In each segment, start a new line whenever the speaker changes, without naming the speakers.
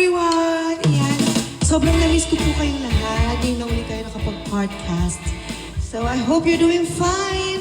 everyone! Ayan. Sobrang na-miss ko po kayong lahat. Ngayon na ulit tayo nakapag-podcast. So, I hope you're doing fine.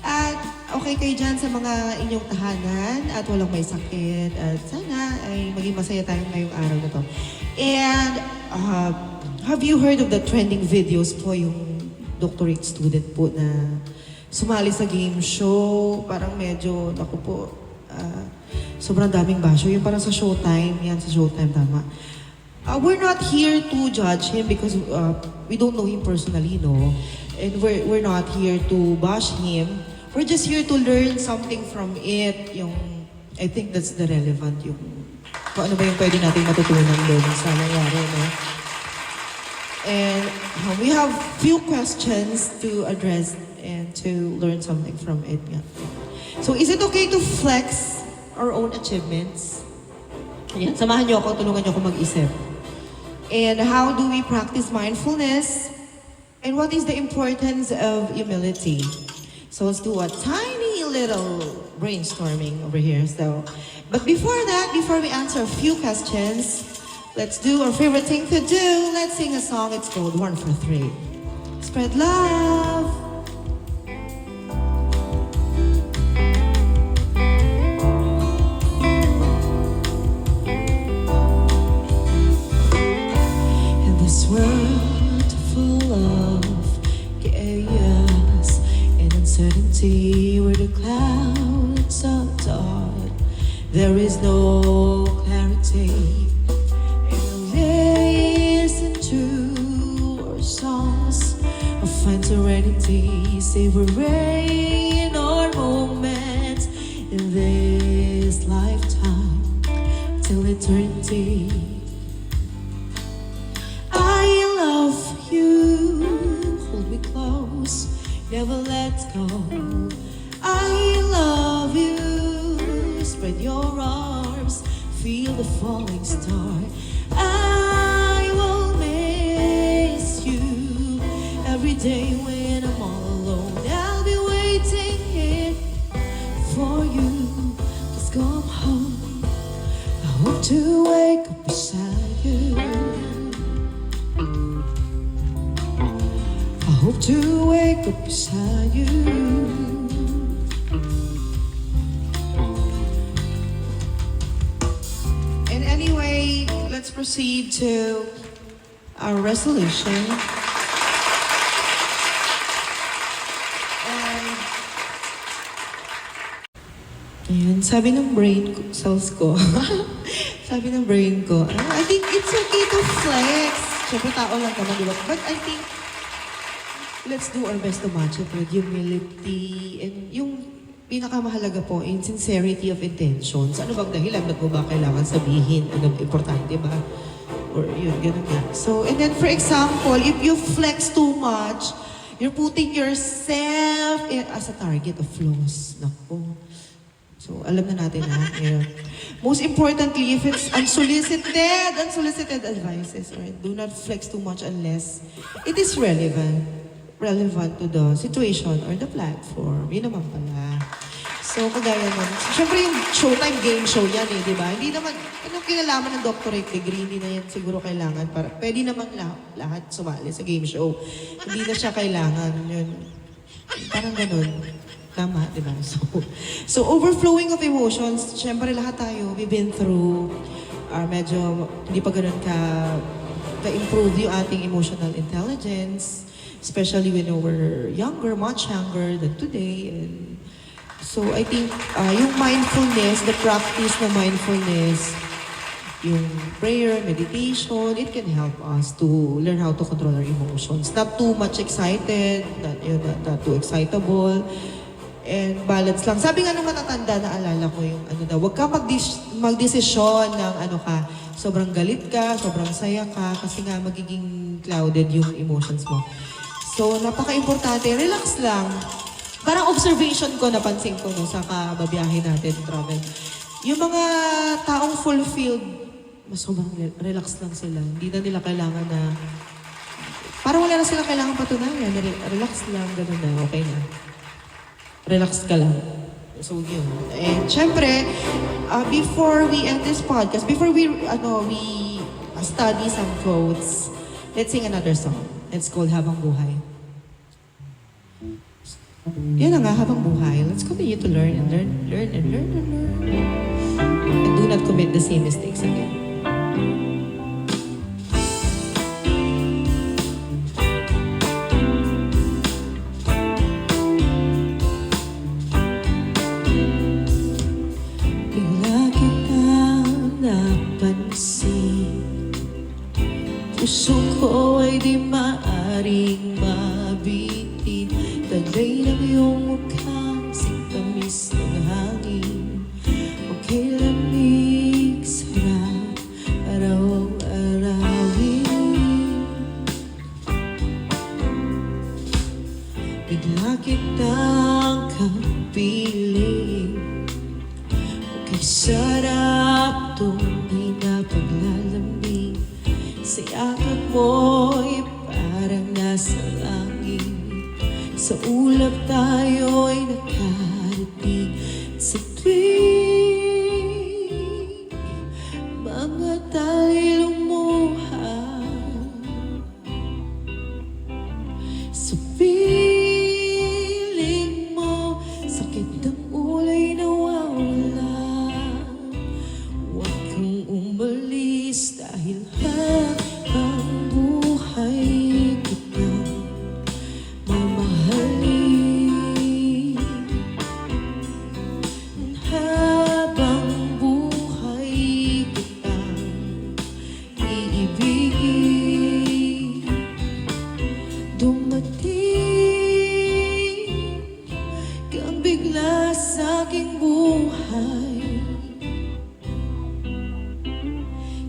At okay kayo dyan sa mga inyong tahanan at walang may sakit. At sana ay maging masaya tayo ngayong araw na to. And, uh, have you heard of the trending videos po yung doctorate student po na sumali sa game show? Parang medyo, naku po, ah, sobrang daming basyo. Yung parang sa Showtime, yan sa Showtime, tama. Uh, we're not here to judge him because uh, we don't know him personally, no? And we're, we're not here to bash him. We're just here to learn something from it. Yung, I think that's the relevant, yung kung ano ba yung pwede natin matutunan doon sa nangyari, no? And uh, we have few questions to address and to learn something from it. Yeah. So is it okay to flex our own achievements? Ayan, samahan niyo ako, tulungan niyo ako mag-isip. And how do we practice mindfulness? And what is the importance of humility? So let's do a tiny little brainstorming over here. So, but before that, before we answer a few questions, let's do our favorite thing to do. Let's sing a song. It's called One for Three. Spread love. World full of chaos and uncertainty, where the clouds are dark, there is no clarity. And I listen to our songs, I find serenity, savoring our moments in this lifetime till eternity. Close, never let go. I love you. Spread your arms, feel the falling star. I will miss you every day when I'm all alone. I'll be waiting here for you. Please come home. I hope to wake up beside you. To wake up beside you. And anyway, let's proceed to our resolution. And, Ayan, sabi ng brain cells ko, sabi ng brain ko, "Ah, I think it's okay to flex. Siyempre tao lang naman, di ba? But I think let's do our best to match it with humility and yung pinakamahalaga po, in sincerity of intentions. Ano bang dahilan? Mo ba kailangan sabihin? Ano importante ba? Or yun, ganun nga. So, and then for example, if you flex too much, you're putting yourself in, as a target of flaws. Naku. So, alam na natin na. Yeah. Most importantly, if it's unsolicited, unsolicited advices, or do not flex too much unless it is relevant. Relevant to the situation or the platform. Yun naman pala. So, kagaya nun. Siyempre yung showtime game show yan eh, di ba? Hindi naman, anong kinalaman ng doctorate degree, hindi na yan siguro kailangan. Para, pwede naman lahat, lahat sumali sa game show. Hindi na siya kailangan. Yun. Parang ganun. Tama, di ba? So, so overflowing of emotions, syempre lahat tayo, we've been through, uh, medyo hindi pa ganun ka, ka-improve yung ating emotional intelligence, especially when we were younger, much younger than today. And so I think uh, yung mindfulness, the practice ng mindfulness, yung prayer, meditation, it can help us to learn how to control our emotions. Not too much excited, not, yun, not, not too excitable, and balance lang. Sabi nga nung matatanda, naalala ko yung ano daw, huwag ka magdesisyon ng ano ka, sobrang galit ka, sobrang saya ka, kasi nga magiging clouded yung emotions mo. So, napaka-importante, relax lang. Parang observation ko, napansin ko no, sa kababiyahe natin, travel. Yung mga taong fulfilled, mas re- relax lang sila. Hindi na nila kailangan na... Parang wala na silang kailangan patunayan. Re- Relax lang, ganun na, okay na. Relax ka lang. So, yun. And syempre, uh, before we end this podcast, before we, ano, we study some quotes. Let's sing another song. It's called Habang Buhay. Yan na nga, habang buhay. Let's continue to learn and learn, learn and learn and learn. And do not commit the same mistakes again. Sarap tunay na paglalamig. Sa yakap mo'y parang nasa langit. Sa ulap tayo'y nakarating Sa tuwing mga tayo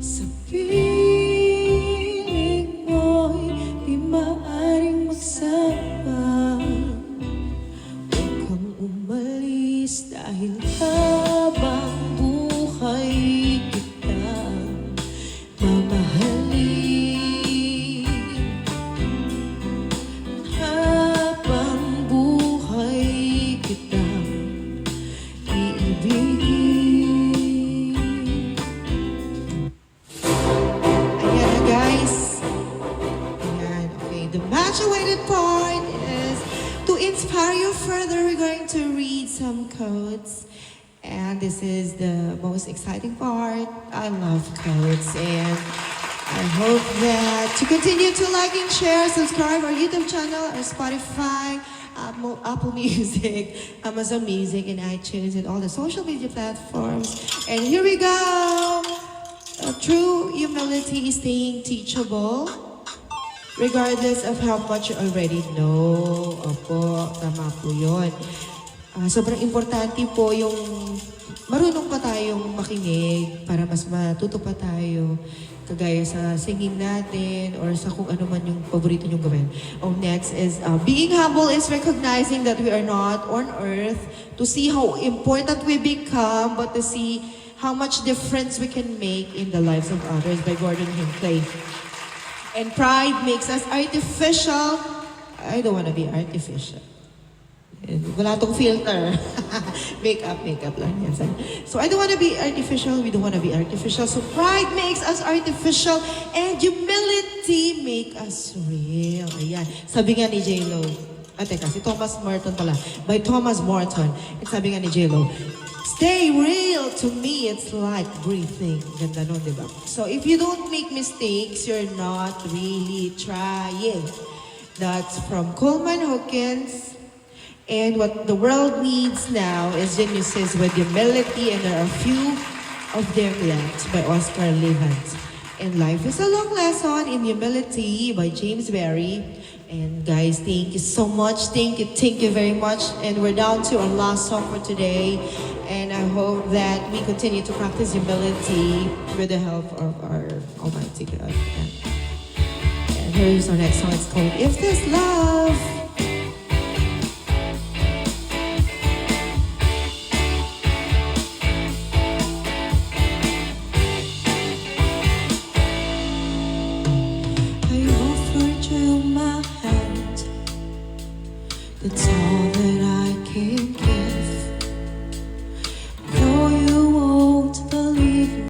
Sa piling mo'y di maaring magsama. Huwag kang umalis dahil habang awaited part is to inspire you further, we're going to read some codes. And this is the most exciting part. I love codes and I hope that you continue to like and share, subscribe our YouTube channel, our Spotify, Apple, Music, Amazon Music, and iTunes, and all the social media platforms. And here we go. True humility is staying teachable regardless of how much you already know. Opo, tama po yun. Ah, sobrang importante po yung marunong pa tayong makinig para mas matuto pa tayo kagaya sa singing natin or sa kung ano man yung paborito nyong gawin. Oh, next is uh, being humble is recognizing that we are not on earth to see how important we become but to see how much difference we can make in the lives of others by Gordon Hinckley. And pride makes us artificial. I don't want to be artificial. Wala tong filter. makeup, makeup lang yan. So I don't want to be artificial. We don't want to be artificial. So pride makes us artificial. And humility make us real. Ayan. Sabi nga ni J-Lo. Ah, teka, si Thomas Merton pala. By Thomas Morton. And sabi nga ni J-Lo, Stay real to me, it's like breathing. Ba? So if you don't make mistakes, you're not really trying. That's from Coleman Hawkins. And what the world needs now is geniuses with humility, and there are a few of them left by Oscar Levant. And Life is a Long Lesson in Humility by James Barry. And guys, thank you so much. Thank you, thank you very much. And we're down to our last song for today. I hope that we continue to practice humility with the help of our Almighty God. And, and here's our next song. It's called If There's Love.